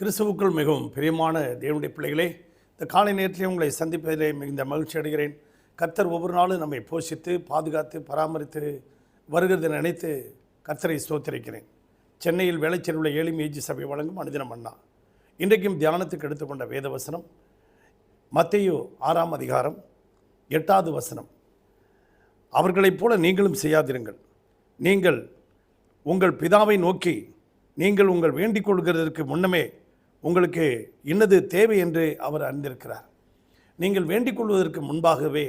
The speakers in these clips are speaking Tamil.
கிறிஸ்துவுக்குள் மிகவும் பிரியமான தேவனுடைய பிள்ளைகளே இந்த காலை நேரத்திலே உங்களை சந்திப்பதிலே மிகுந்த மகிழ்ச்சி அடைகிறேன். கர்த்தர் ஒவ்வொரு நாளும் நம்மை போஷித்து பாதுகாத்து பராமரித்து வருகிறதை நினைத்து கர்த்தரை ஸ்தோத்திரிக்கிறேன். சென்னையில் வேலைச்சேரி உள்ள ஏழு மேஜி சபை வழங்கும் அனுதினம் அண்ணா. இன்றைக்கும் தியானத்துக்கு எடுத்துக்கொண்ட வேத வசனம் ஆறாம் அதிகாரம் எட்டாவது வசனம். அவர்களைப் போல நீங்களும் செய்யாதிருங்கள். நீங்கள் உங்கள் பிதாவை நோக்கி நீங்கள் உங்கள் வேண்டிக் கொள்கிறதற்கு முன்னமே உங்களுக்கு இன்னது தேவை என்று அவர் அறிந்திருக்கிறார். நீங்கள் வேண்டிக் கொள்வதற்கு முன்பாகவே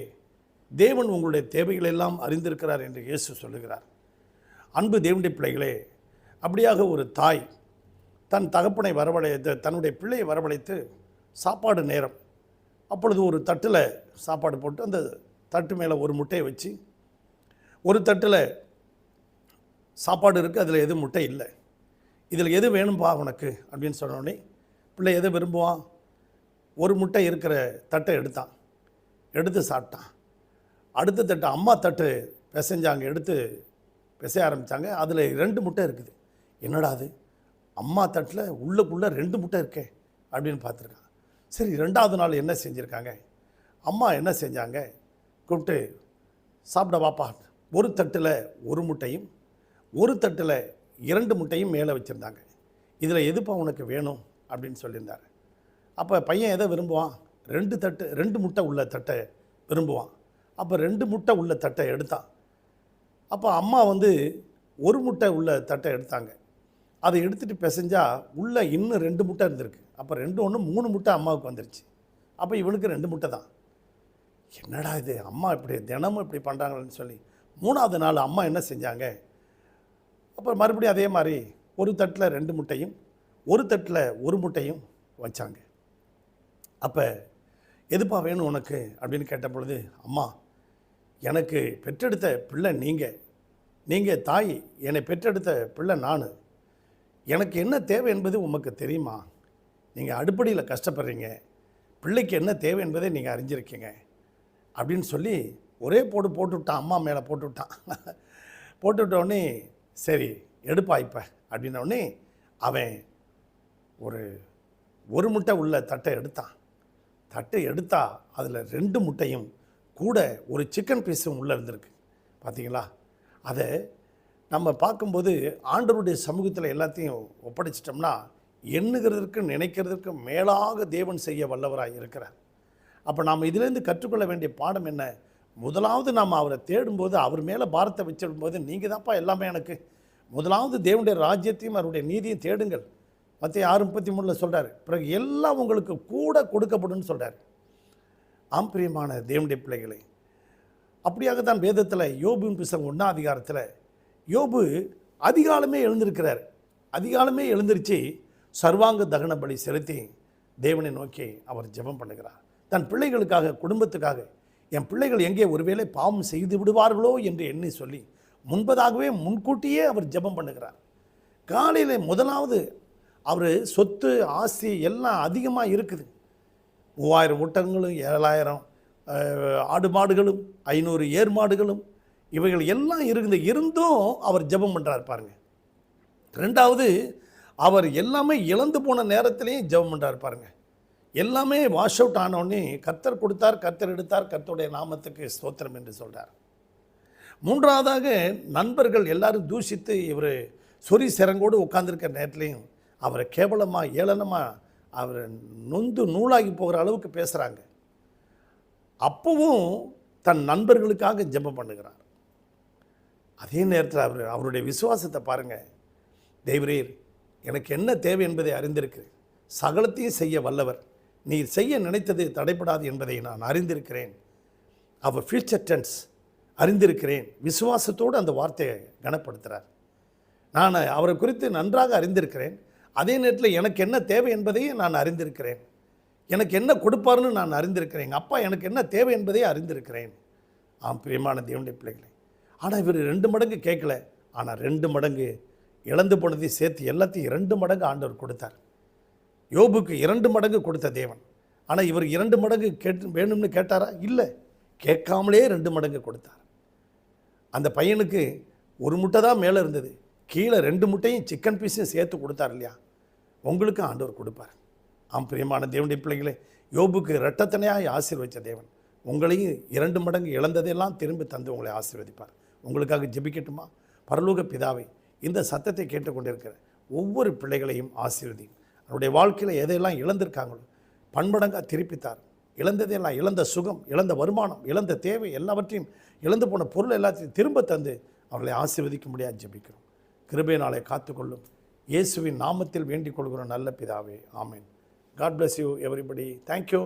தேவன் உங்களுடைய தேவைகளெல்லாம் அறிந்திருக்கிறார் என்று இயேசு சொல்லுகிறார். அன்பு தேவனுடைய பிள்ளைகளே அப்படியாக ஒரு தாய் தன் தகப்பனை வரவழைத்து தன்னுடைய பிள்ளையை வரவழைத்து சாப்பாடு நேரம் அப்பொழுது ஒரு தட்டில் சாப்பாடு போட்டு அந்த தட்டு மேலே ஒரு முட்டையை வச்சு ஒரு தட்டில் சாப்பாடு இருக்குது அதில் எதுவும் முட்டை இல்லை இதில் எது வேணும்பா உனக்கு? அப்படின்னு சொன்னோடனே பிள்ளை எதை விரும்புவான்? ஒரு முட்டை இருக்கிற தட்டை எடுத்தான். எடுத்து சாப்பிட்டான். அடுத்த தட்டு அம்மா தட்டு பிசைஞ்சாங்க எடுத்து பிசைய ஆரம்பித்தாங்க அதில் ரெண்டு முட்டை இருக்குது. என்னடா அது? அம்மா தட்டில் உள்ளுக்குள்ளே ரெண்டு முட்டை இருக்கே அப்படின்னு பார்த்துருக்கான். சரி ரெண்டாவது நாள் என்ன செஞ்சுருக்காங்க? அம்மா என்ன செஞ்சாங்க? கூப்பிட்டு சாப்பிட வாப்பா. ஒரு தட்டில் ஒரு முட்டையும் ஒரு தட்டில் இரண்டு முட்டையும் மேலே வச்சுருந்தாங்க. இதில் எதுப்பா உனக்கு வேணும்? அப்படின்னு சொல்லியிருந்தார். அப்போ பையன் எதை விரும்புவான்? ரெண்டு தட்டு ரெண்டு முட்டை உள்ள தட்டை விரும்புவான். அப்போ ரெண்டு முட்டை உள்ள தட்டை எடுத்தான். அப்போ அம்மா வந்து ஒரு முட்டை உள்ள தட்டை எடுத்தாங்க. அதை எடுத்துகிட்டு பிசைஞ்சா உள்ளே இன்னும் ரெண்டு முட்டை இருந்திருக்கு. அப்போ ரெண்டு ஒன்று மூணு முட்டை அம்மாவுக்கு வந்துருச்சு. அப்போ இவனுக்கு ரெண்டு முட்டை தான். என்னடா இது? அம்மா இப்படி தினமும் இப்படி பண்ணுறாங்கன்னு சொல்லி மூணாவது நாள் அம்மா என்ன செஞ்சாங்க? அப்புறம் மறுபடியும் அதே மாதிரி ஒரு தட்டில் ரெண்டு முட்டையும் ஒரு தட்டில் ஒரு முட்டையும் வச்சாங்க. அப்போ எதுப்பா வேணும் உனக்கு? அப்படின்னு கேட்ட பொழுது அம்மா எனக்கு பெற்றெடுத்த பிள்ளை நீங்கள் நீங்கள் தாய் என்னை பெற்றெடுத்த பிள்ளை நான். எனக்கு என்ன தேவை என்பது உமக்கு தெரியுமா? நீங்கள் அடுப்படியில் கஷ்டப்படுறீங்க. பிள்ளைக்கு என்ன தேவை என்பதை நீங்கள் அறிஞ்சிருக்கீங்க. அப்படின்னு சொல்லி ஒரே போடு போட்டுவிட்டான். அம்மா மேலே போட்டுவிட்டான். போட்டுவிட்டோடனே போட்டு சரி எடுப்பா இப்போ. அப்படின்னோடனே அவன் ஒரு ஒரு முட்டை உள்ள தட்டை எடுத்தான். தட்டை எடுத்தா அதில் ரெண்டு முட்டையும் கூட ஒரு சிக்கன் பீஸும் உள்ளே இருந்திருக்கு. பார்த்தீங்களா அதை நம்ம பார்க்கும்போது ஆண்டவருடைய சமூகத்தில் எல்லாத்தையும் ஒப்படைச்சிட்டோம்னா எண்ணுகிறதற்கு நினைக்கிறதற்கு மேலாக தேவன் செய்ய வல்லவராக இருக்கிறார். அப்போ நாம் இதிலேருந்து கற்றுக்கொள்ள வேண்டிய பாடம் என்ன? முதலாவது நாம் அவரை தேடும்போது அவர் மேலே பாரத்தை வச்சிடும்போது நீங்கள் தான்ப்பா எல்லாமே எனக்கு. முதலாவது தேவனுடைய ராஜ்யத்தையும் அவருடைய நீதியும் தேடுங்கள். மற்ற ஆறு முப்பத்தி மூணில் சொல்கிறார் பிறகு எல்லாம் உங்களுக்கு கூட கொடுக்கப்படும்னு சொல்கிறார் ஆம் பிரியமான தேவனுடைய பிள்ளைகளை. அப்படியாக தான் வேதத்தில் யோபுவின் புஸ்தகம் ஒன்றாம் அதிகாரத்தில் யோபு அதிகாலமே எழுந்திருக்கிறார். அதிகாலமே எழுந்திருச்சு சர்வாங்க தகன பலி செலுத்தி தேவனை நோக்கி அவர் ஜெபம் பண்ணுகிறார். தன் பிள்ளைகளுக்காக குடும்பத்துக்காக என் பிள்ளைகள் எங்கே ஒருவேளை பாவம் செய்து விடுவார்களோ? என்று எண்ணி சொல்லி முன்பதாகவே முன்கூட்டியே அவர் ஜெபம் பண்ணுகிறார். காலையில் முதலாவது அவர் சொத்து ஆஸ்தி எல்லாம் அதிகமாக இருக்குது. மூவாயிரம் ஊட்டங்களும் ஏழாயிரம் ஆடு மாடுகளும் ஐநூறு ஏர் மாடுகளும் இவைகள் எல்லாம் இருக்குது இருந்தும் அவர் ஜெபம் பண்ணுறாரு பாருங்க. ரெண்டாவது அவர் எல்லாமே இழந்து போன நேரத்திலையும் ஜெபம் பண்ணுறாரு பாருங்க. எல்லாமே வாஷ் அவுட் ஆனோடனே கத்தர் கொடுத்தார் கத்தர் எடுத்தார் கத்தருடைய நாமத்துக்கு ஸ்தோத்திரம் என்று சொல்கிறார் மூன்றாவதாக நண்பர்கள் எல்லாரும் தூஷித்து இவர் சொறி சிறங்கோடு உட்காந்துருக்க நேரத்துலையும் அவரை கேவலமாக ஏளனமாக அவர் நொந்து நூலாகி போகிற அளவுக்கு பேசுகிறாங்க அப்பவும் தன் நண்பர்களுக்காக ஜெபம் பண்ணுகிறார். அதே நேரத்தில் அவர் அவருடைய விசுவாசத்தை பாருங்கள் தெய்வரீர் எனக்கு என்ன தேவை என்பதை அறிந்திருக்கு சகலத்தையும் செய்ய வல்லவர். நீர் செய்ய நினைத்தது தடைப்படாது என்பதை நான் அறிந்திருக்கிறேன். அவர் ஃபியூச்சர் டென்ஸ் அறிந்திருக்கிறேன். விசுவாசத்தோடு அந்த வார்த்தையை கனப்படுத்துகிறார் நான் அவரை குறித்து நன்றாக அறிந்திருக்கிறேன். அதே நேரத்தில் எனக்கு என்ன தேவை என்பதையும் நான் அறிந்திருக்கிறேன். எனக்கு என்ன கொடுப்பாருன்னு நான் அறிந்திருக்கிறேன். எங்கள் அப்பா எனக்கு என்ன தேவை என்பதை அறிந்திருக்கிறேன். ஆம் பிரியமான தேவனுடைய பிள்ளைகளை. ஆனால் இவர் ரெண்டு மடங்கு கேட்கல. ஆனால் ரெண்டு மடங்கு இழந்து போனதையும் சேர்த்து எல்லாத்தையும் இரண்டு மடங்கு ஆண்டவர் கொடுத்தார். யோபுக்கு இரண்டு மடங்கு கொடுத்த தேவன். ஆனால் இவர் இரண்டு மடங்கு கேட்டு வேணும்னு கேட்டாரா? இல்லை. கேட்காமலே ரெண்டு மடங்கு கொடுத்தார். அந்த பையனுக்கு ஒரு முட்டை தான் மேலே இருந்தது. கீழே ரெண்டு முட்டையும் சிக்கன் பீஸையும் சேர்த்து கொடுத்தார் இல்லையா? உங்களுக்கும் ஆண்டவர் கொடுப்பார். ஆம் பிரியமான தேவனுடைய பிள்ளைகளே யோபுக்கு இரட்டத்தனையாக ஆசீர்வச்ச தேவன். உங்களையும் இரண்டு மடங்கு இழந்ததையெல்லாம் திரும்பி தந்து உங்களை ஆசீர்வதிப்பார். உங்களுக்காக ஜெபிக்கட்டுமா? பரலோக பிதாவை இந்த சத்தத்தை கேட்டுக்கொண்டிருக்கிற ஒவ்வொரு பிள்ளைகளையும் ஆசீர்வதி அவருடைய வாழ்க்கையில் எதையெல்லாம் இழந்திருக்காங்களோ பன்மடங்காக திருப்பித்தார். இழந்ததையெல்லாம் இழந்த சுகம் இழந்த வருமானம் இழந்த தேவை எல்லாவற்றையும் இழந்து போன பொருள் எல்லாத்தையும் திரும்ப தந்து அவர்களை ஆசீர்வதிக்க முடியாது ஜெபிக்கிறோம். கிருபையினாலே நாளை காத்துக்கொள்ளும். இயேசுவின் நாமத்தில் வேண்டிக் கொள்கிறோம் நல்ல பிதாவே ஆமீன். God bless you everybody thank you